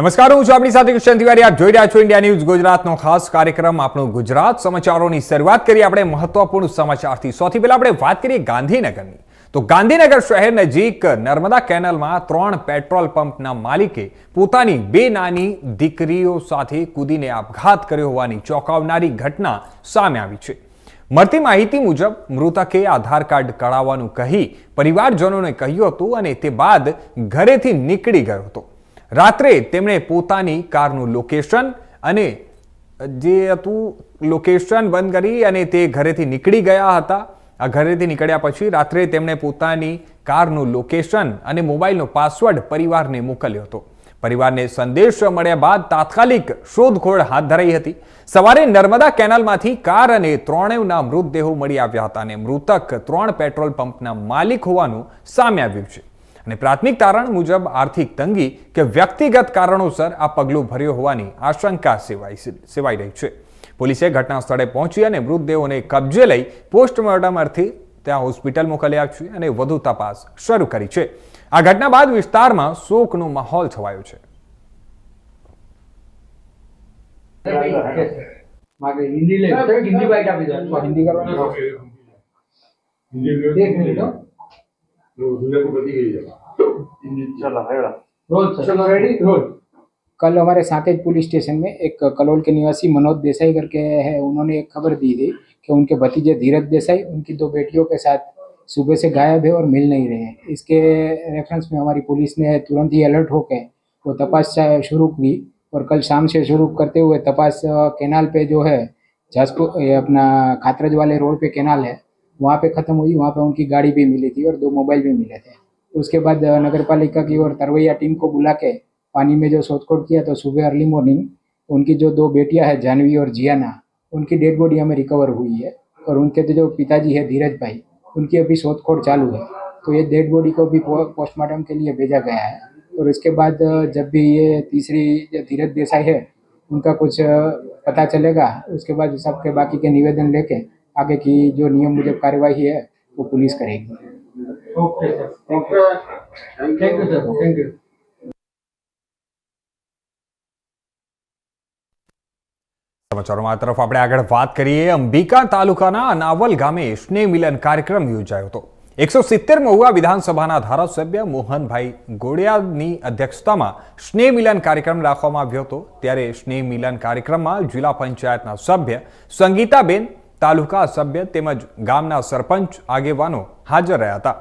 નમસ્કાર, હું છું આપણી સાથે કિશન તિવારી. આપ જોઈ રહ્યા છો ઇન્ડિયા ન્યૂઝ ગુજરાતનો ખાસ કાર્યક્રમ આપણું ગુજરાત. સમાચારોની શરૂઆત કરીએ આપણે મહત્વપૂર્ણ સમાચારથી. સૌથી પહેલા આપણે વાત કરીએ ગાંધીનગરની. તો ગાંધીનગર શહેર નજીક નર્મદા કેનલમાં ત્રણ પેટ્રોલ પંપના માલિકે પોતાની બે નાની દીકરીઓ સાથે કૂદીને આપઘાત કર્યો હોવાની ચોંકાવનારી ઘટના સામે આવી છે. મળતી માહિતી મુજબ, મૃતકે આધાર કાર્ડ કઢાવવાનું કહી પરિવારજનોને કહ્યું હતું અને તે બાદ ઘરેથી નીકળી ગયો હતો. રાત્રે તેમણે પોતાની કારનું લોકેશન અને જે હતું લોકેશન બંધ કરી અને તે ઘરેથી નીકળી ગયા હતા. આ ઘરેથી નીકળ્યા પછી રાત્રે તેમણે પોતાની કારનું લોકેશન અને મોબાઈલનો પાસવર્ડ પરિવારને મોકલ્યો હતો. પરિવારને સંદેશ મળ્યા બાદ તાત્કાલિક શોધખોળ હાથ ધરાઈ હતી. સવારે નર્મદા કેનાલમાંથી કાર અને ત્રણેયના મૃતદેહો મળી આવ્યા હતા અને મૃતક ત્રણ પેટ્રોલ પંપના માલિક હોવાનું સામે આવ્યું છે. અને પ્રાથમિક તારણ મુજબ આર્થિક તંગી કે વ્યક્તિગત કારણોસર આ પગલું ભર્યો હોવાની આશંકા સેવાઈ સેવાઈ રહી છે. પોલીસે ઘટના સ્થળે પહોંચી અને મૃતદેહોને કબજે લઈ પોસ્ટમોર્ટમ અર્થે ત્યાં હોસ્પિટલ મોકલ્યા છે અને વધુ તપાસ શરૂ કરી છે. આ ઘટના બાદ વિસ્તારમાં શોકનો માહોલ છવાયો છે. હિન્દી લે. હિન્દી બાઈટ આપી દો. હિન્દી કરવાનું એક મિનિટ હો. Roll sir. चलो रेडी रोल। कल हमारे साथेज पुलिस स्टेशन में एक कलोल के निवासी मनोज देसाई करके है। उन्होंने एक खबर दी थी कि उनके भतीजे धीरज देसाई उनकी दो बेटियों के साथ सुबह से गायब है और मिल नहीं रहे हैं। इसके रेफरेंस में हमारी पुलिस ने तुरंत ही अलर्ट होकर वो तपास शुरू की और कल शाम से शुरू करते हुए तपास केनाल पे जो है जासपुर अपना खातरज वाले रोड पे केनाल है वहाँ पे ख़त्म हुई वहाँ पे उनकी गाड़ी भी मिली थी और दो मोबाइल भी मिले थे। उसके बाद नगर पालिका की ओर तरवैया टीम को बुला के पानी में जो शोधखोल किया तो सुबह अर्ली मॉर्निंग उनकी जो दो बेटियाँ हैं, जानवी और जियाना, उनकी डेड बॉडी हमें रिकवर हुई है और उनके तो जो पिताजी है, धीरज भाई, उनकी अभी शोधखोड़ चालू है। तो ये डेड बॉडी को भी पोस्टमार्टम के लिए भेजा गया है। और इसके बाद जब भी ये तीसरी जो धीरज देसाई है, उनका कुछ पता चलेगा, उसके बाद सबके बाकी के निवेदन लेके आगे की जो नियम मुजब कार्यवाही है, वो पुलिस करेगी। Okay sir okay thank you sir thank you સમાચારોમાં આ તરફ આપણે આગળ વાત કરીએ. અંબિકા તાલુકાના અનાવલ ગામે સ્નેહ મિલન કાર્યક્રમ યોજાયો હતો. એકસો સિત્તેર મહુવા વિધાનસભાના ધારાસભ્ય મોહનભાઈ ગોડિયાની અધ્યક્ષતામાં સ્નેહ મિલન કાર્યક્રમ રાખવામાં આવ્યો હતો. ત્યારે સ્નેહ મિલન કાર્યક્રમમાં જિલ્લા પંચાયતના સભ્ય સંગીતાબેન તાલુકા સભ્ય તેમજ ગામના સરપંચ આગેવાનો હાજર રહ્યા હતા.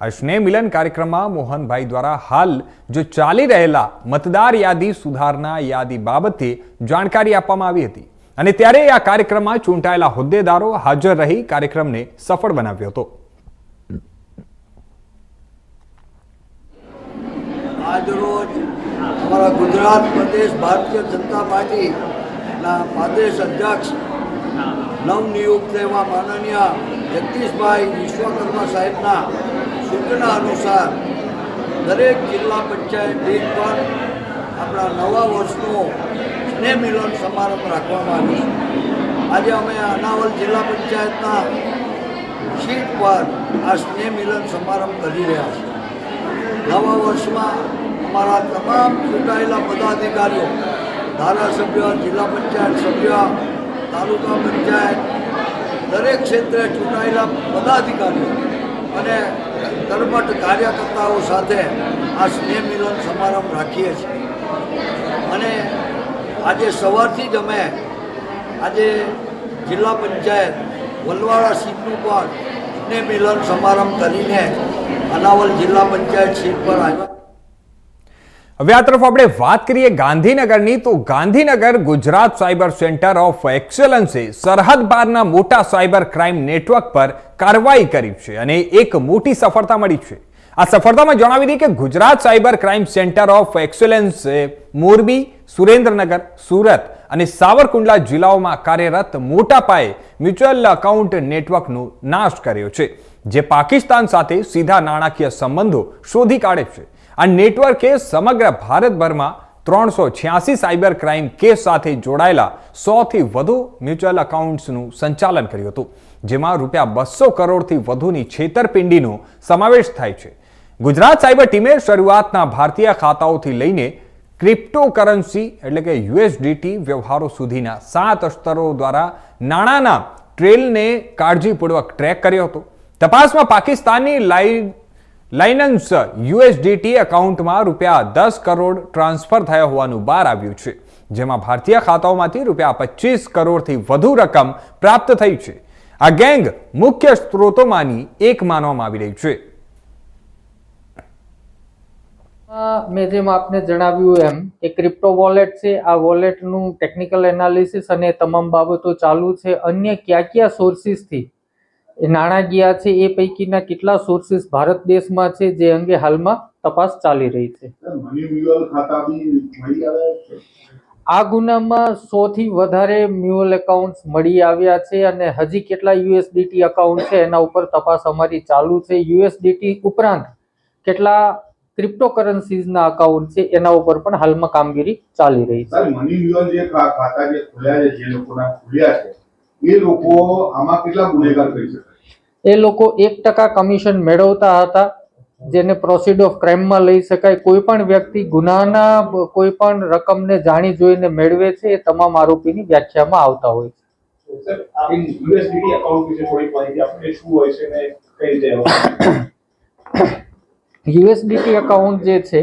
આ સ્નેહ મિલન કાર્યક્રમમાં મોહનભાઈ દ્વારા હાલ જો ચાલી રહેલા મતદાર યાદી સુધારના યાદી બાબતે જાણકારી આપવામાં આવી હતી અને ત્યારે આ કાર્યક્રમમાં ચૂંટાયેલા હોદ્દેદારો હાજર રહી કાર્યક્રમને સફળ બનાવ્યો હતો. આજરોજ અમારા ગુજરાત પ્રદેશ ભારતીય જનતા પાર્ટીના પ્રદેશ અધ્યક્ષ નવનિયુક્ત એવા માનનીય જગદીશભાઈ વિશ્વકર્મા સાહેબના સૂચના અનુસાર દરેક જિલ્લા પંચાયત દીઠ પર આપણા નવા વર્ષનો સ્નેહ મિલન સમારંભ રાખવામાં આવ્યો છે. આજે અમે અનાવલ જિલ્લા પંચાયતના સીટ પર આ સ્નેહ મિલન સમારંભ કરી રહ્યા છીએ. નવા વર્ષમાં અમારા તમામ ચૂંટાયેલા પદાધિકારીઓ, ધારાસભ્ય, જિલ્લા પંચાયત સભ્ય તાલુકા પંચાયત, દરેક ક્ષેત્રે ચૂંટાયેલા પદાધિકારીઓ અને કર્મઠ કાર્યકર્તાઓ સાથે આ સ્નેહ મિલન સમારંભ રાખીએ છીએ. અને આજે સવારથી જ અમે આજે જિલ્લા પંચાયત વલવાડા સીટનું પણ સ્નેહ મિલન સમારંભ કરીને અનાવલ જિલ્લા પંચાયત સીટ પર આવ્યા. હવે આ તરફ આપણે વાત કરીએ ગાંધીનગરની, તો Gandhinagar Gujarat cyber centre of એક્સેલન્સે સરહદ પારના મોટા સાયબર ક્રાઇમ નેટવર્ક પર કાર્યવાહી કરી છે અને એક મોટી સફળતા મળી છે. આ સફળતામાં જણાવી દઈએ કે Gujarat cyber crime centre of એક્સેલન્સે Morbi, Surendranagar, Surat અને સાવરકુંડલા જિલ્લાઓમાં કાર્યરત મોટા પાયે મ્યુચ્યુઅલ અકાઉન્ટ નેટવર્કનો નાશ કર્યો છે, જે પાકિસ્તાન સાથે સીધા નાણાકીય સંબંધો શોધી કાઢે છે. આ નેટવર્કે સમગ્ર ભારતભરમાં ત્રણસો છ્યાસી સાયબર ક્રાઇમ કેસ સાથે જોડાયેલા સોથી વધુ મ્યુચ્યુઅલ અકાઉન્ટ્સનું સંચાલન કર્યું હતું, જેમાં રૂપિયા બસો કરોડથી વધુની છેતરપિંડીનો સમાવેશ થાય છે. ગુજરાત સાયબર ટીમે શરૂઆતના ભારતીય ખાતાઓથી લઈને ક્રિપ્ટોકરન્સી એટલે કે યુએસડીટી વ્યવહારો સુધીના સાત સ્તરો દ્વારા નાણાંના ટ્રેલને કાળજીપૂર્વક ટ્રેક કર્યો હતો. તપાસમાં પાકિસ્તાનની લાઈ લાઇનન્સ યુએસડીટી એકાઉન્ટમાં રૂપિયા દસ કરોડ ટ્રાન્સફર થયા હોવાનું બહાર આવ્યું છે. જેમાં ભારતીય ખાતાઓમાંથી રૂપિયા પચીસ કરોડથી વધુ રકમ પ્રાપ્ત થઈ છે. આ ગેંગ મુખ્ય સ્ત્રોતોમાંની એક માનવામાં આવી રહી છે. મેં જેમ આપને જણાવ્યું એમ કે ક્રિપ્ટો વોલેટ છે, આ વોલેટનું ટેકનિકલ એનાલિસિસ અને તમામ બાબતો ચાલુ છે. અન્ય કયા કયા સોર્સિસથી એ નાણાં ગયા છે એ પૈકીના કેટલા સોર્સિસ ભારત દેશમાં છે જે અંગે હાલમાં તપાસ ચાલી રહી છે. આ ગુનામાં સૌથી વધારે મ્યુઅલ એકાઉન્ટ્સ મળી આવ્યા છે અને હજી કેટલા યુએસડીટી એકાઉન્ટ છે એના ઉપર તપાસ અમારી ચાલુ છે. યુએસડીટી ઉપરાંત કેટલા ક્રિપ્ટોકરન્સીઝના અકાઉન્ટ છે એના ઉપર પણ હાલમાં કામગીરી ચાલી રહી છે. મની જે ખાતા જે ખોલ્યા છે જે લોકોના ખોલ્યા છે એ લોકો આમાં કેટલા ગુનેગાર કરી શકાય એ લોકો એક ટકા કમિશન મેળવતા હતા જેને પ્રોસીડ ઓફ ક્રાઇમમાં લઈ શકાય. કોઈ પણ વ્યક્તિ ગુનાના કોઈ પણ રકમને જાણી જોઈને મેળવે છે એ તમામ આરોપીની વ્યાખ્યામાં આવતા હોય છે. યુએસડીટી એકાઉન્ટ જે છે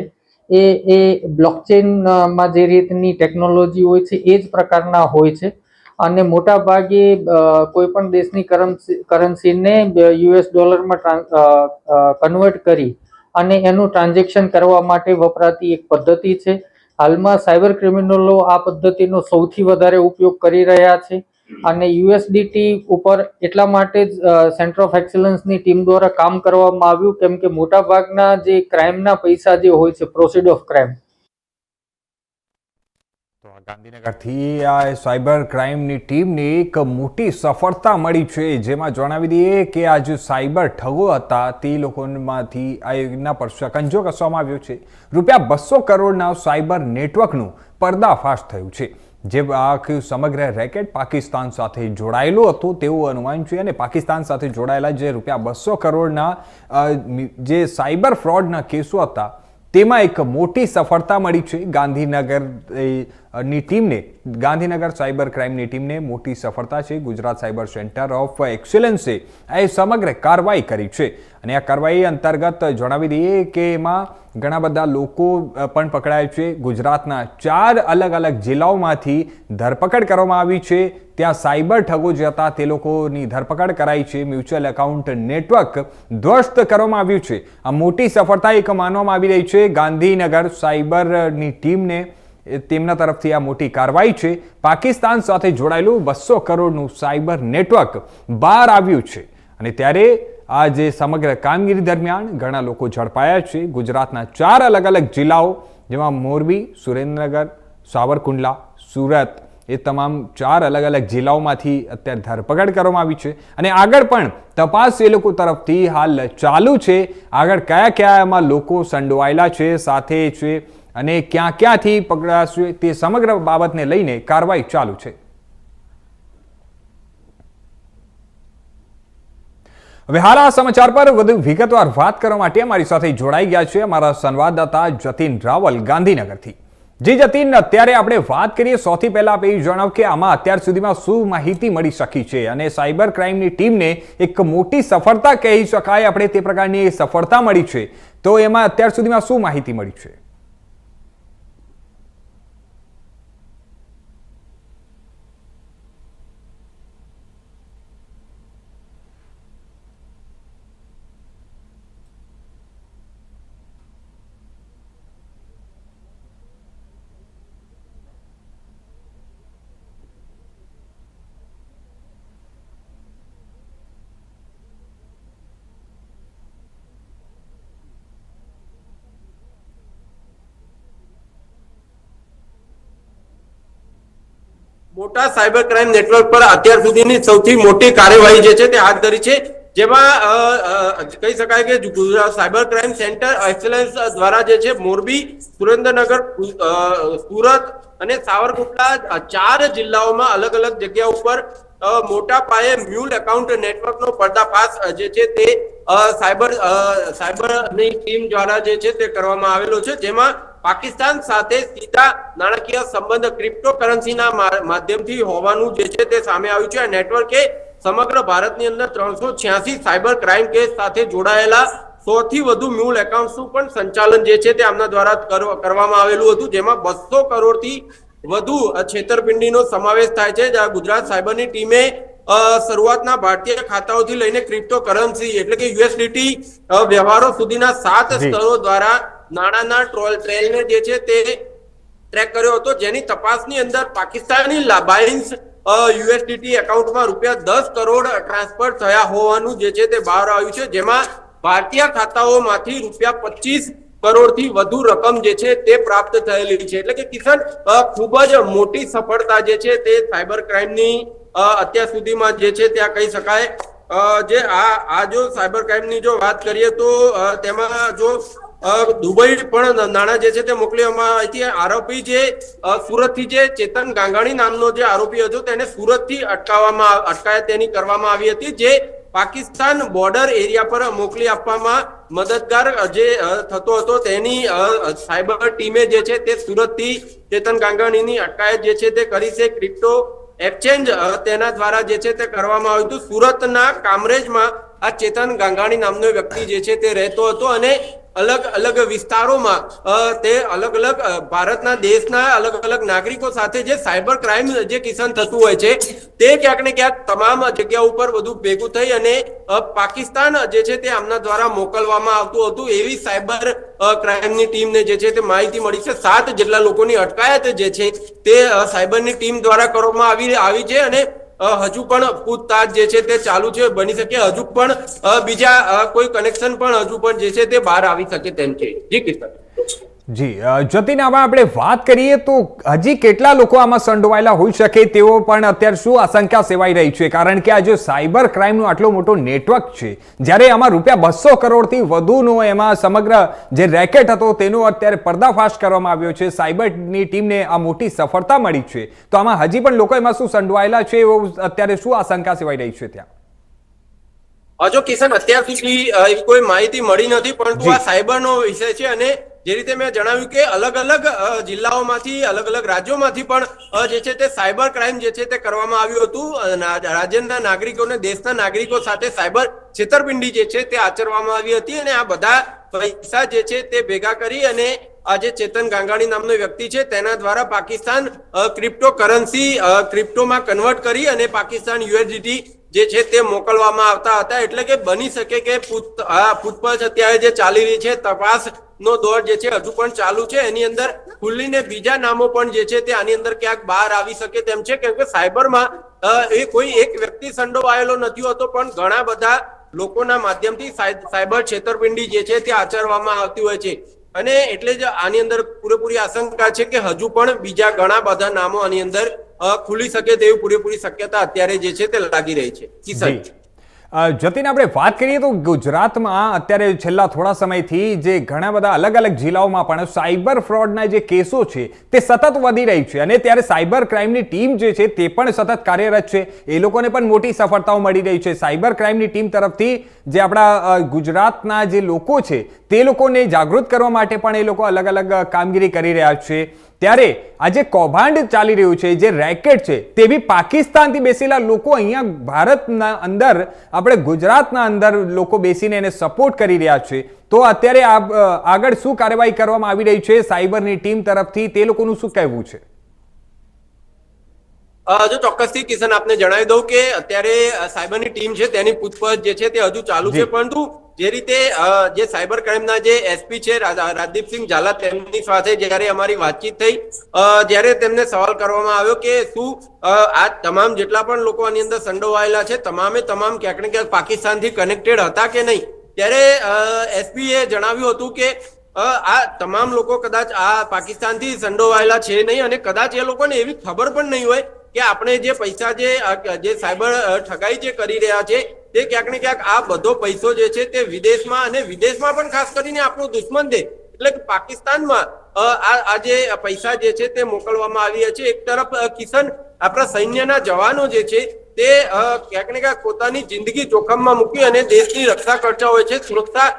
એ એ બ્લોકચેનમાં જે રીતની ટેકનોલોજી હોય છે એ જ પ્રકારના હોય છે. અને મોટા ભાગે કોઈ પણ દેશની કરન્સી, કરન્સીને યુએસ ડોલરમાં કન્વર્ટ કરી અને એનું ટ્રાન્ઝેક્શન કરવા માટે વપરાતી એક પદ્ધતિ છે. હાલમાં સાયબર ક્રિમિનલો આ પદ્ધતિનો સૌથી વધારે ઉપયોગ કરી રહ્યા છે અને યુએસડીટી ઉપર એટલા માટે જ સેન્ટર ઓફ એક્સલન્સની ટીમ દ્વારા કામ કરવામાં આવ્યું, કેમ કે મોટાભાગના જે ક્રાઇમના પૈસા જે હોય છે પ્રોસીડ ઓફ ક્રાઇમ ગાંધીનગરથી આ સાયબર ક્રાઇમની ટીમને એક મોટી સફળતા મળી છે. જેમાં જણાવી દઈએ કે આ જે સાયબર ઠગો હતા, તે લોકોમાંથી આ યોજના પર શકંજો કસવામાં આવ્યો છે. રૂપિયા બસો કરોડના સાયબર નેટવર્કનું પર્દાફાશ થયું છે. જે આખું સમગ્ર રેકેટ પાકિસ્તાન સાથે જોડાયેલું હતું તેવું અનુમાન છે અને પાકિસ્તાન સાથે જોડાયેલા જે રૂપિયા બસો કરોડના જે સાયબર ફ્રોડના કેસો હતા, તેમાં એક મોટી સફળતા મળી છે. ગાંધીનગર ની ટીમને, ગાંધીનગર સાયબર ક્રાઇમની ટીમને મોટી સફળતા છે. ગુજરાત સાયબર સેન્ટર ઓફ એક્સેલન્સે એ સમગ્ર કાર્યવાહી કરી છે. અને આ કાર્યવાહી અંતર્ગત જણાવી દઈએ કે એમાં ઘણા બધા લોકો પણ પકડાયા છે. ગુજરાતના ચાર અલગ અલગ જિલ્લાઓમાંથી ધરપકડ કરવામાં આવી છે. ત્યાં સાયબર ઠગો જે હતા તે લોકોની ધરપકડ કરાઈ છે. મ્યુચ્યુઅલ એકાઉન્ટ નેટવર્ક ધ્વસ્ત કરવામાં આવ્યું છે. આ મોટી સફળતા એક માનવામાં આવી રહી છે. ગાંધીનગર સાયબરની ટીમને તેમના તરફથી આ મોટી કાર્યવાહી છે. પાકિસ્તાન સાથે જોડાયેલું બસો કરોડનું સાયબર નેટવર્ક બહાર આવ્યું છે. અને ત્યારે આ જે સમગ્ર કામગીરી દરમિયાન ઘણા લોકો ઝડપાયા છે. ગુજરાતના ચાર અલગ અલગ જિલ્લાઓ, જેમાં મોરબી, સુરેન્દ્રનગર, સાવરકુંડલા, સુરત, એ તમામ ચાર અલગ અલગ જિલ્લાઓમાંથી અત્યારે ધરપકડ કરવામાં આવી છે. અને આગળ પણ તપાસ એ લોકો તરફથી હાલ ચાલુ છે. આગળ કયા કયા એમાં લોકો સંડોવાયેલા છે, સાથે છે અને ક્યાં ક્યાંથી પકડાશે તે સમગ્ર બાબતને લઈને કાર્યવાહી ચાલુ છે. હવે હાલ આ સમાચાર પર વધુ વિગતવાર વાત કરવા માટે અમારી સાથે જોડાઈ ગયા છે અમારા સંવાદદાતા જતીન રાવલ ગાંધીનગરથી. જી જતીન, અત્યારે આપણે વાત કરીએ, સૌથી પહેલા આપણે એ જણાવ કે આમાં અત્યાર સુધીમાં શું માહિતી મળી શકી છે અને સાયબર ક્રાઇમની ટીમને એક મોટી સફળતા કહી શકાય, આપણે તે પ્રકારની સફળતા મળી છે. તો એમાં અત્યાર સુધીમાં શું માહિતી મળી છે? મોટા સાયબર ક્રાઇમ નેટવર્ક પર અત્યાર સુધીની સૌથી મોટી કાર્યવાહી જે છે તે હાથ ધરી છે, જેમાં કહી શકાય કે Gujarat cyber crime centre excellence દ્વારા જે છે મોરબી, સુરેન્દ્રનગર સુરત અને સાવરકુંડલા ચાર જિલ્લાઓમાં અલગ અલગ જગ્યા ઉપર મોટા પાયે મ્યુલ એકાઉન્ટ નેટવર્કનો પર્દાફાશ જે છે તે સાયબર સાયબરની ટીમ દ્વારા જે છે તે કરવામાં આવેલો છે, જેમાં પાકિસ્તાન સાથે સીધા નાણાકીય સંબંધ ક્રિપ્ટોકરન્સીના માધ્યમથી હોવાનું જે છે તે સામે આવ્યું છે. આ નેટવર્કે સમગ્ર ભારતની અંદર ત્રણસો સાયબર ક્રાઇમ કેસ સાથે જોડાયેલા સોથી વધુ મ્યુલ એકાઉન્ટ્સનું પણ સંચાલન જે છે તે આમના દ્વારા કર- કરવામાં આવેલું હતું જેમાં બસો કરોડથી વધુ છેતરપિંડીનો સમાવેશ થાય છે. જ્યાં ગુજરાત સાયબરની ટીમે શરૂઆતના ભારતીય ખાતાઓથી લઈને ક્રિપ્ટો કરન્સી એટલે કે યુએસડીટી વ્યવહારો સુધીના સાત સ્થળો સ્તરો દ્વારા નાણાંના ટ્રોલ ટ્રેલને જે છે તે ટ્રેક કર્યો હતો. જેની તપાસની અંદર પાકિસ્તાની લાભાઇન્સ યુએસડીટી એકાઉન્ટમાં રૂપિયા દસ કરોડ ટ્રાન્સફર થયા હોવાનું જે છે તે બહાર આવ્યું છે. જેમાં ભારતીય ખાતાઓમાંથી રૂપિયા પચીસ કરોડથી વધુ રકમ જે છે તે પ્રાપ્ત થયેલી છે. એટલે કે કિશન ખૂબ જ મોટી સફળતા જે છે તે સાયબર ક્રાઇમની અત્યાર સુધીમાં જે છે ત્યાં કહી શકાય. જે આ આ જો સાયબર ક્રાઇમની જો વાત કરીએ તો તેમાં જો દુબઈ પણ નાણાં જે છે તે મોકલવામાં આવી હતી આરોપી જે સુરતથી જે ચેતન ગાંગાણી નામનો જે આરોપી હતો તેને સુરતથી અટકાવવામાં અટકાયત તેની કરવામાં આવી હતી. જે પાકિસ્તાન બોર્ડર એરિયા પર મોકલી આપવામાં મદદગાર જે થતો હતો તેની સાયબર ટીમે જે છે તે સુરતથી ચેતન ગાંગાણીની અટકાયત જે છે તે કરી છે. ક્રિપ્ટો એક્સચેન્જ તેના દ્વારા જે છે તે કરવામાં આવ્યું હતું. સુરતના કામરેજમાં આ ચેતન ગાંગાણી નામનો વ્યક્તિ જે છે તે રહેતો હતો અને અલગ અલગ વિસ્તારોમાં તે અલગ અલગ ભારતના દેશના અલગ અલગ નાગરિકો સાથે જે સાયબર ક્રાઇમ જે કિસન થતું હોય છે, તે ક્યાંક ને ક્યાંક તમામ જગ્યા ઉપર બધું ભેગું થઈ અને પાકિસ્તાન જે છે તે આમના દ્વારા મોકલવામાં આવતું હતું એવી સાયબર ક્રાઇમની ટીમને જે છે તે માહિતી મળી છે. સાત જેટલા લોકોની અટકાયત જે છે તે સાયબરની ટીમ દ્વારા કરવામાં આવી આવી છે અને હજુ પણ પૂછતાછ જે છે તે ચાલુ છે, બની શકે. હજુ પણ બીજા કોઈ કનેક્શન પણ હજુ પણ જે છે તે બહાર આવી શકે તેમ છે. જી, કિશન. જી જતીન આમાં આપણે વાત કરીએ તો હજી કેટલા લોકો આમાં સંડોવાયેલા હોઈ શકે તેઓ પણ અત્યારે શું આશંકા સેવાઈ રહી છે? કારણ કે આ જે સાયબર ક્રાઇમનો આટલો મોટો નેટવર્ક છે જ્યારે આમાં રૂપિયા બસો કરોડથી વધુનો એમાં સમગ્ર જે રેકેટ હતો તેનો અત્યારે પર્દાફાશ કરવામાં આવ્યો છે. સાયબરની ટીમને આ મોટી સફળતા મળી છે. તો આમાં હજી પણ લોકો એમાં શું સંડોવાયેલા છે એવો અત્યારે શું આશંકા સેવાઈ રહી છે ત્યાં? હજુ કિશન અત્યાર સુધી એવી કોઈ માહિતી મળી નથી પરંતુ જી. આ સાયબરનો વિષય છે અને જે રીતે મેં જણાવ્યું કે અલગ અલગ જિલ્લાઓમાંથી, અલગ અલગ રાજ્યોમાંથી પણ જે છે તે સાયબર ક્રાઇમ જે છે તે કરવામાં આવ્યું હતું. રાજ્યના નાગરિકોને દેશના નાગરિકો સાથે સાયબર છેતરપિંડી જે છે તે આચરવામાં આવી હતી અને આ બધા પૈસા જે છે તે ભેગા કરી અને આ જે ચેતન ગાંગાણી નામનો વ્યક્તિ છે તેના દ્વારા પાકિસ્તાન ક્રિપ્ટો કરન્સી ક્રિપ્ટોમાં કન્વર્ટ કરી અને પાકિસ્તાન યુએસડીટી જે છે તે મોકલવામાં આવતા હતા. એટલે કે બની શકે કે પૂછપરછ અત્યારે જે ચાલી રહી છે, તપાસ નો દોર જે છે હજુ પણ ચાલુ છે. એની અંદર ખુલ્લીને બીજા નામો પણ જે છે તે આની અંદર ક્યાંક બહાર આવી શકે તેમ છે. કેમ કે સાયબરમાં એ કોઈ એક વ્યક્તિ સંડોવાયેલો નથી હોતો, પણ ઘણા બધા લોકોના માધ્યમથી સાયબર છેતરપિંડી જે છે તે આચરવામાં આવતી હોય છે. અને એટલે જ આની અંદર પૂરેપૂરી આશંકા છે કે હજુ પણ બીજા ઘણા બધા નામો આની અંદર ખુલી શકે તેવી પૂરેપૂરી શક્યતા અત્યારે જે છે તે લાગી રહી છે. કિશન જતીન, આપણે વાત કરીએ તો ગુજરાતમાં અત્યારે છેલ્લા થોડા સમયથી જે ઘણા બધા અલગ અલગ જિલ્લાઓમાં પણ સાયબર ફ્રોડના જે કેસો છે, તે સતત વધી રહી છે અને ત્યારે સાયબર ક્રાઇમની ટીમ જે છે, તે પણ સતત કાર્યરત છે. એ લોકોને પણ મોટી સફળતાઓ મળી રહી છે. સાયબર ક્રાઇમની ટીમ તરફથી જે આપણા ગુજરાતના જે લોકો છે, તે લોકોને જાગૃત કરવા માટે પણ એ લોકો અલગ અલગ કામગીરી કરી રહ્યા છે. ત્યારે આજે કૌભાંડ ચાલી રહ્યું છે, જે રેકેટ છે, તે બી પાકિસ્તાનથી બેસેલા લોકો અહીંયા ભારતના અંદર, આપણે ગુજરાતના અંદર લોકો બેસીને એને સપોર્ટ કરી રહ્યા છે. તો અત્યારે આગળ શું કાર્યવાહી કરવામાં આવી રહી છે, સાયબરની ટીમ તરફથી તે લોકોનું શું કહેવું છે? જો ચોક્કસથી કિશન આપને જણાવી દઉં કે અત્યારે સાયબરની ટીમ છે તેની પૂછપરછ જે છે તે હજુ ચાલુ છે. પરંતુ જે રીતે જે સાયબર ક્રાઇમના જે એસપી છે રાજદીપસિંહ ઝાલા તેમની સાથે જ્યારે અમારી વાતચીત થઈ જ્યારે તેમને સવાલ કરવામાં આવ્યો કે શું આ તમામ જેટલા પણ લોકો આની અંદર સંડોવાયેલા છે તમામે તમામ ક્યાંક ને ક્યાંક પાકિસ્તાનથી કનેક્ટેડ હતા કે નહીં ત્યારે એસપી એ જણાવ્યું હતું કે આ તમામ લોકો કદાચ આ પાકિસ્તાનથી સંડોવાયેલા છે નહીં અને કદાચ એ લોકોને એવી ખબર પણ નહીં હોય કે આપણે જે પૈસા જે જે સાયબર ઠગાઈ જે કરી રહ્યા છે, તે ક્યાંક ને ક્યાંક આ બધો પૈસો જે છે તે વિદેશમાં અને વિદેશમાં પણ ખાસ કરીને આપણું દુશ્મન દે એટલે કે પાકિસ્તાનમાં આ જે પૈસા જે છે તે મોકલવામાં આવી છે. એક તરફ કિશન, આપણા સૈન્યના જવાનો જે છે તે ક્યાંક ને ક્યાંક પોતાની જિંદગી જોખમમાં મૂકી અને દેશની રક્ષા કરતા હોય છે. સુરક્ષા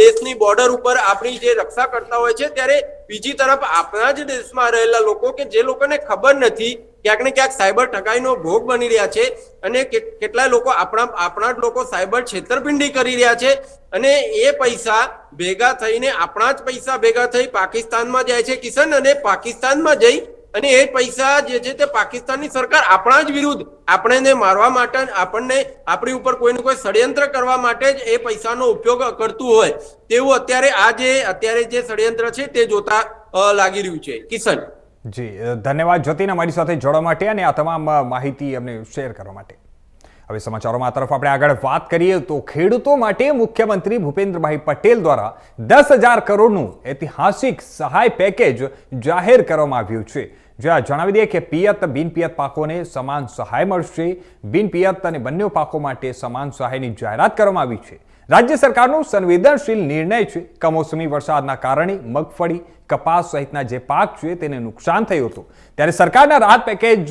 દેશની બોર્ડર ઉપર આપણી જે રક્ષા કરતા હોય છે, ત્યારે બીજી તરફ આપણા જ દેશમાં રહેલા લોકો કે જે લોકોને ખબર નથી, ક્યાંક ને ક્યાંક સાયબર ઠગાઈનો ભોગ બની રહ્યા છે અને કેટલાય લોકો આપણા આપણા જ લોકો સાયબર છેતરપિંડી કરી રહ્યા છે અને એ પૈસા ભેગા થઈને, આપણા જ પૈસા ભેગા થઈ પાકિસ્તાનમાં જાય છે કિશન અને પાકિસ્તાનમાં જઈ અને એ પૈસા જે છે તે પાકિસ્તાનની સરકાર આપણા જ વિરુદ્ધ આપણને મારવા માટે આપણને આપણી ઉપર કોઈનું કોઈ ષડયંત્ર કરવા માટે જ એ પૈસાનો ઉપયોગ કરતું હોય તેવું અત્યારે આ જે અત્યારે જે ષડયંત્ર છે તે જોતા લાગી રહ્યું છે. કિશન. જી ધન્યવાદ જ્યોતિન અમારી સાથે જોડવા માટે અને આ તમામ માહિતી અમને શેર કરવા માટે. હવે સમાચારોમાં તરફ આપણે આગળ વાત કરીએ તો ખેડૂતો માટે મુખ્યમંત્રી ભૂપેન્દ્રભાઈ પટેલ દ્વારા દસ હજાર કરોડનું ઐતિહાસિક સહાય પેકેજ જાહેર કરવામાં આવ્યું છે. જ્યાં જણાવી દઈએ કે પિયત, બિનપિયત પાકોને સમાન સહાય મળશે. બિનપિયત અને બંને પાકો માટે સમાન સહાયની જાહેરાત કરવામાં આવી છે. રાજ્ય સરકારનો સંવેદનશીલ નિર્ણય છે. કમોસમી વરસાદના કારણે મગફળી, કપાસ સહિતના જે પાક છે તેને નુકસાન થયું હતું. ત્યારે સરકારના રાહત પેકેજ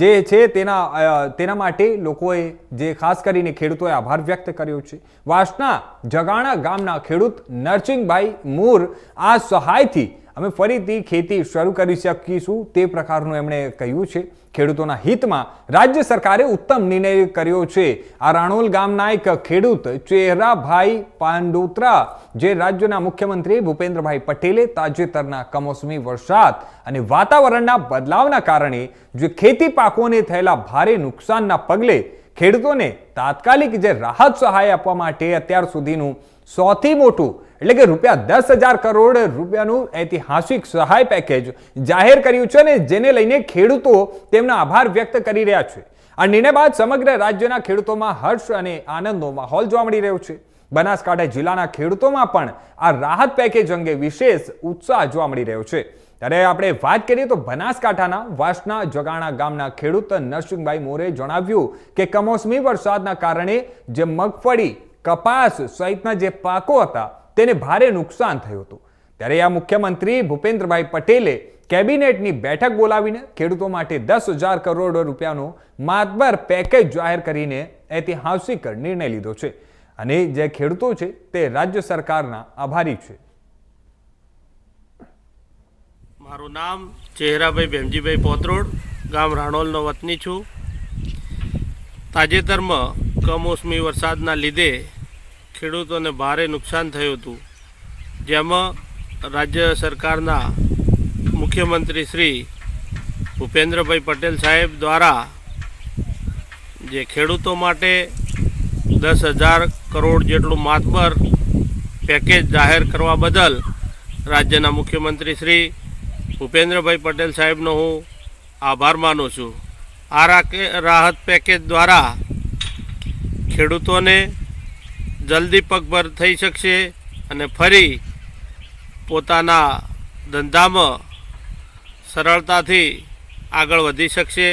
જે છે તેના તેના માટે લોકોએ જે ખાસ કરીને ખેડૂતોએ આભાર વ્યક્ત કર્યો છે. વાસના જગાણા ગામના ખેડૂત નરસિંહભાઈ મૂર આ સહાયથી અમે ફરીથી ખેતી શરૂ કરી શકીશું તે પ્રકારનું એમણે કહ્યું છે. ખેડૂતોના હિતમાં રાજ્ય સરકારે ઉત્તમ નિર્ણય કર્યો છે. આ રાણોલ ગામના એક ખેડૂત ચેહરાભાઈ પાંડોત્રા, જે રાજ્યના મુખ્યમંત્રી ભૂપેન્દ્રભાઈ પટેલે તાજેતરના કમોસમી વરસાદ અને વાતાવરણના બદલાવના કારણે જે ખેતી પાકોને થયેલા ભારે નુકસાનના પગલે ખેડૂતોને તાત્કાલિક જે રાહત સહાય આપવા માટે અત્યાર સુધીનું સૌથી મોટું એટલે કે રૂપિયા દસ હજાર કરોડ રૂપિયાનું ઐતિહાસિક સહાય પેકેજ જાહેર કર્યું છે અને જેને લઈને ખેડૂતો તેમના આભાર વ્યક્ત કરી રહ્યા છે. આ નિર્ણય બાદ સમગ્ર રાજ્યના ખેડૂતોમાં હર્ષ અને આનંદનો માહોલ જોવા મળી રહ્યો છે. બનાસકાંઠા જિલ્લાના ખેડૂતોમાં પણ આ રાહત પેકેજ અંગે વિશેષ ઉત્સાહ જોવા મળી રહ્યો છે. ત્યારે આપણે વાત કરીએ તો બનાસકાંઠાના વાસના જગાણા ગામના ખેડૂત નરસિંહભાઈ મોરે જણાવ્યું કે કમોસમી વરસાદના કારણે જે મગફળી, કપાસ સહિતના જે પાકો હતા તેને ભારે નુકસાન થયું હતું. ત્યારે આ મુખ્યમંત્રી ભૂપેન્દ્રભાઈ પટેલે કેબિનેટની બેઠક બોલાવીને ખેડૂતો માટે દસ હજાર કરોડ રૂપિયાનો માતબર પેકેજ જાહેર કરીને ઐતિહાસિક નિર્ણય લીધો છે. અને જે ખેડૂતો છે તે રાજ્ય સરકારના આભારી છે. મારું નામ ચહેરાભાઈ ભેમજીભાઈ પોત્રોડ, ગામ રાણોલનો વતની છું. તાજેતરમાં કમોસમી વરસાદના લીધે ખેડૂતોને ભારે નુકસાન થયું હતું. જેમાં રાજ્ય સરકારના મુખ્યમંત્રી શ્રી ભૂપેન્દ્રભાઈ પટેલ સાહેબ દ્વારા જે ખેડૂતો માટે દસ હજાર કરોડ જેટલું માતબર પેકેજ જાહેર કરવા બદલ રાજ્યના મુખ્યમંત્રી શ્રી ભૂપેન્દ્રભાઈ પટેલ સાહેબનો હું આભાર માનું છું. આ રાહત પેકેજ દ્વારા ખેડૂતોને જલ્દી પગભર થઈ શકશે અને ફરી પોતાના ધંધામાં સરળતાથી આગળ વધી શકશે.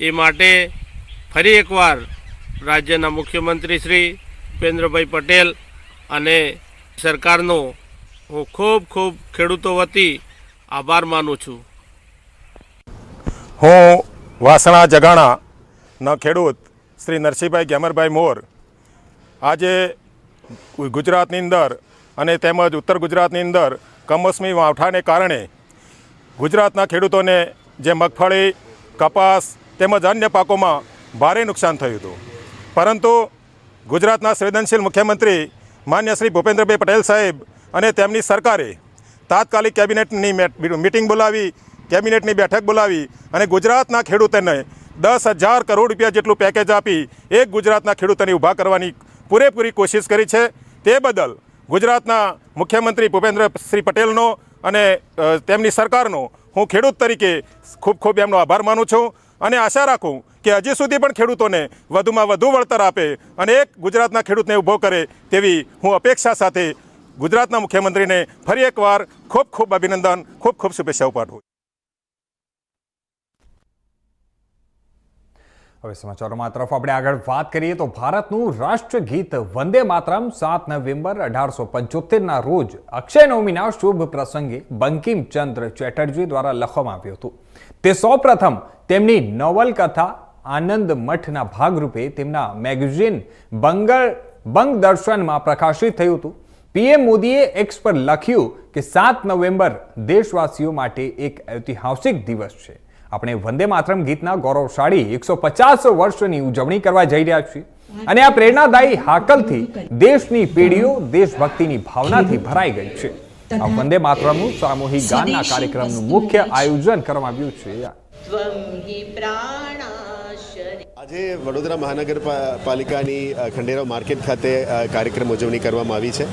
એ માટે ફરી એકવાર રાજ્યના મુખ્યમંત્રી શ્રી ભૂપેન્દ્રભાઈ પટેલ અને સરકારનો હું ખૂબ ખૂબ ખેડૂતો વતી આભાર માનું છું. હું વાસણા જગાણાના ખેડૂત શ્રી નરસિંહભાઈ ગેમરભાઈ મોર આજે ગુજરાતની અંદર અને તેમજ ઉત્તર ગુજરાતની અંદર કમોસમી માવઠાને કારણે ગુજરાતના ખેડૂતોને જે મગફળી, કપાસ તેમજ અન્ય પાકોમાં ભારે નુકસાન થયું હતું. પરંતુ ગુજરાતના સંવેદનશીલ મુખ્યમંત્રી માન્ય શ્રી ભૂપેન્દ્રભાઈ પટેલ સાહેબ અને તેમની સરકારે તાત્કાલિક કેબિનેટની મેટ- મીટિંગ બોલાવી, કેબિનેટની બેઠક બોલાવી અને ગુજરાતના ખેડૂતોને દસ હજાર કરોડ રૂપિયા જેટલું પેકેજ આપી એક ગુજરાતના ખેડૂતોને ઊભા કરવાની પૂરેપૂરી કોશિશ કરી છે. તે બદલ ગુજરાતના મુખ્યમંત્રી ભૂપેન્દ્ર શ્રી પટેલનો અને તેમની સરકારનો હું ખેડૂત તરીકે ખૂબ ખૂબ એમનો આભાર માનું છું. અને આશા રાખું કે હજી સુધી પણ ખેડૂતોને વધુમાં વધુ વળતર આપે અને એક ગુજરાતના ખેડૂતને ઊભો કરે તેવી હું અપેક્ષા સાથે ગુજરાતના મુખ્યમંત્રીને ફરી એકવાર ખૂબ ખૂબ અભિનંદન, ખૂબ ખૂબ શુભેચ્છાઓ પાઠવું હવે સમાચારોમાં તરફ આપણે આગળ વાત કરીએ તો ભારતનું રાષ્ટ્રગીત વંદે માતરમ સાત નવેમ્બર અઢારસો પંચોતેરના રોજ અક્ષય નવમીના શુભ પ્રસંગે બંકિમચંદ્ર ચેટર્જી દ્વારા લખવામાં આવ્યું હતું. તે સૌપ્રથમ તેમની નવલકથા આનંદ મઠના ભાગરૂપે તેમના મેગઝીન બંગળ બંગ દર્શનમાં પ્રકાશિત થયું હતું. પીએમ મોદીએ એક્સ પર લખ્યું કે સાત નવેમ્બર દેશવાસીઓ માટે એક ઐતિહાસિક દિવસ છે. આપણે વંદે માતરમ ગીતના ગૌરવશાળી એકસો પચાસ વર્ષની ઉજવણી કરવા જઈ રહ્યા છીએ. અને આ પ્રેરણાદાયી હાકલથી દેશની પેઢીઓ દેશભક્તિની ભાવનાથી ભરાઈ ગઈ છે. આ વંદે માતરમનું સામૂહિક ગાનના કાર્યક્રમનું મુખ્ય આયોજન કરવામાં આવ્યું છે. ત્વમ આજે વડોદરા મહાનગરપાલિકાની ખંડેરાવ માર્કેટ ખાતે કાર્યક્રમ ઉજવણી કરવામાં આવી છે.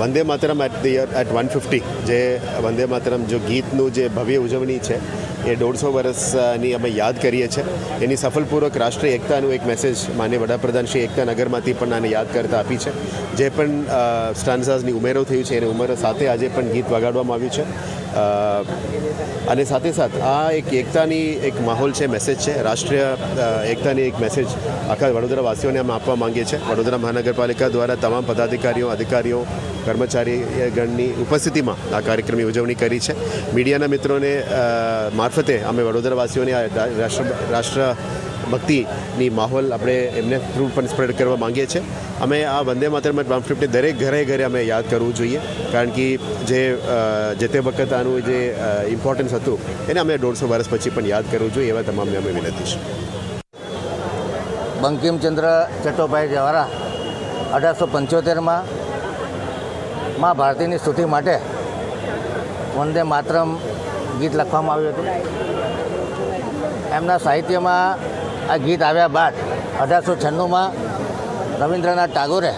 Vande Mataram at the year at one fifty જે વંદે માતરમ જો ગીતનું જે ભવ્ય ઉજવણી છે, એ દોઢસો વર્ષની અમે યાદ કરીએ છીએ. એની સફળપૂર્વક રાષ્ટ્રીય એકતાનું એક મેસેજ માન્ય વડાપ્રધાન શ્રી એકતા નગરમાંથી પણ આને યાદ કરતા આપી છે. જે પણ સ્ટાન્ઝાસની ઉમેરો થયું છે, એની ઉમેરો સાથે આજે પણ ગીત વગાડવામાં આવ્યું છે. અને સાથે સાથ આ એક એકતાની એક માહોલ છે મેસેજ છે. રાષ્ટ્રીય એકતાની એક મેસેજ આખા વડોદરાવાસીઓને અમે આપવા માંગીએ છીએ. વડોદરા મહાનગરપાલિકા દ્વારા તમામ પદાધિકારીઓ, અધિકારીઓ કર્મચારી ગણની ઉપસ્થિતિમાં આ કાર્યક્રમની ઉજવણી કરી છે. મીડિયાના મિત્રોને મારફતે અમે વડોદરાવાસીઓને આ રાષ્ટ્ર રાષ્ટ્ર ભક્તિની માહોલ આપણે એમને થ્રુ પણ સ્પ્રેડ કરવા માંગીએ છીએ. અમે આ વંદે માતરમ ફિફ્ટી દરેક ઘરે ઘરે અમે યાદ કરવું જોઈએ, કારણ કે જે જે તે વખત આનું જે ઇમ્પોર્ટન્સ હતું, એને અમે દોઢસો વર્ષ પછી પણ યાદ કરવું જોઈએ એવા તમામને અમે વિનંતી છે બંકિમચંદ્ર ચટ્ટોભાઈ દ્વારા અઢારસો પંચોતેરમાં મા ભારતીની સ્તુતિ માટે વંદે માતરમ ગીત લખવામાં આવ્યું હતું. એમના સાહિત્યમાં આ ગીત આવ્યા બાદ અઢારસો છન્નુંમાં રવિન્દ્રનાથ ટાગોરે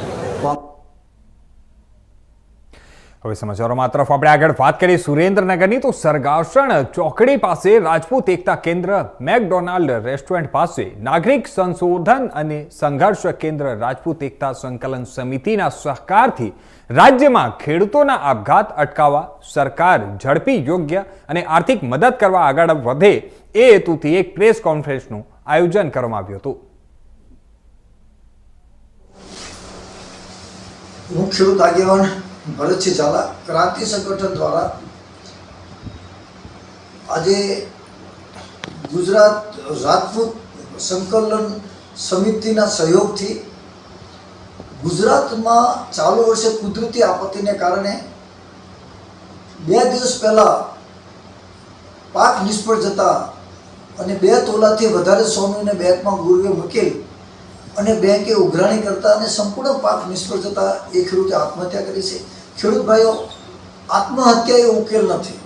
હવે સમાચારોમાં તરફ આપણે આગળ વાત કરીએ સુરેન્દ્રનગરની, તો સરગાસણ ચોકડી પાસે રાજપૂત એકતા કેન્દ્ર, મેકડોનાલ્ડ રેસ્ટોરન્ટ પાસે નાગરિક સંશોધન અને સંઘર્ષ કેન્દ્ર રાજપૂત એકતા સંકલન સમિતિના સહકારથી રાજ્યમાં ખેડૂતોના આપઘાત અટકાવવા સરકાર ઝડપી, યોગ્ય અને આર્થિક મદદ કરવા આગળ વધે એ હેતુથી એક પ્રેસ કોન્ફરન્સનું આયોજન કરવામાં આવ્યું હતું. હું ખેડૂત આગેવાન ભરતસિંહ ઝાલા ક્રાંતિ સંગઠન દ્વારા આજે ગુજરાત રાજપૂત સંકલન સમિતિના સહયોગથી ગુજરાતમાં ચાલુ વર્ષે કુદરતી આપત્તિને કારણે બે દિવસ પહેલાં પાક નિષ્ફળ જતા અને બે તોલાથી વધારે સોનુને બેંકમાં ગુરવે મૂકેલ. અને બેંકે ઉઘરાણી કરતા અને સંપૂર્ણ પાક નિષ્ફળ જતા એ ખેડૂતે આત્મહત્યા કરી છે. ખેડૂત ભાઈઓ આત્મહત્યા એ ઉકેલ નથી.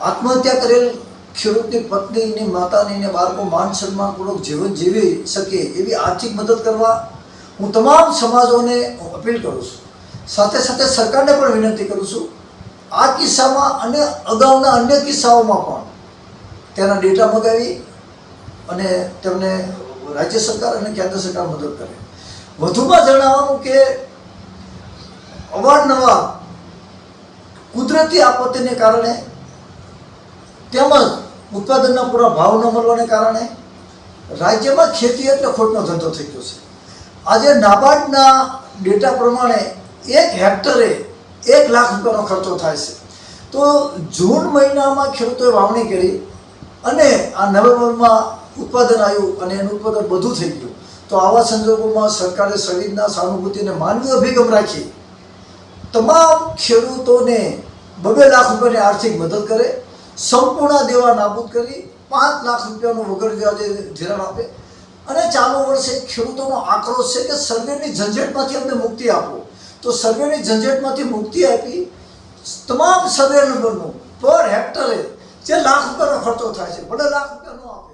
આત્મહત્યા કરેલ ખેડૂતની પત્નીની માતાની બાળકો માન સન્માનપૂર્વક જીવન જીવી શકે એવી આર્થિક મદદ કરવા હું તમામ સમાજોને અપીલ કરું છું. સાથે સાથે સરકારને પણ વિનંતી કરું છું, આ કિસ્સામાં અને અગાઉના અન્ય કિસ્સાઓમાં પણ તેના ડેટા મગાવી અને તેમને રાજ્ય સરકાર અને કેન્દ્ર સરકાર મદદ કરે. વધુમાં જણાવવાનું કે અવારનવાર કુદરતી આપત્તિને કારણે તેમજ ઉત્પાદનના પૂરા ભાવ ન મળવાને કારણે રાજ્યમાં ખેતી એટલે ખોટનો ધંધો થઈ ગયો છે. આજે નાબાર્ડના ડેટા પ્રમાણે એક હેક્ટરે એક લાખ રૂપિયાનો ખર્ચો થાય છે. તો જૂન મહિનામાં ખેડૂતોએ વાવણી કરી અને આ નવેમ્બરમાં ઉત્પાદન આવ્યું અને એનું ઉત્પાદન બધું થઈ ગયું. તો આવા સંજોગોમાં સરકારે સંવેદના સહાનુભૂતિ માનવી અભિગમ રાખી તમામ ખેડૂતોને બબે લાખ રૂપિયાની આર્થિક મદદ કરે, સંપૂર્ણ દેવા નાબૂદ કરી, પાંચ લાખ રૂપિયાનું વગર વ્યાજે ધિરાણ આપે. અને ચાલુ વર્ષે ખેડૂતોનો આક્રોશ છે કે સર્વેની ઝંઝટમાંથી અમને મુક્તિ આપો. તો સર્વેની ઝંઝટમાંથી મુક્તિ આપી તમામ સર્વે નંબરનું પર હેક્ટરે જે લાખ રૂપિયાનો ખર્ચો થાય છે ભલે લાખ રૂપિયા ન આપે.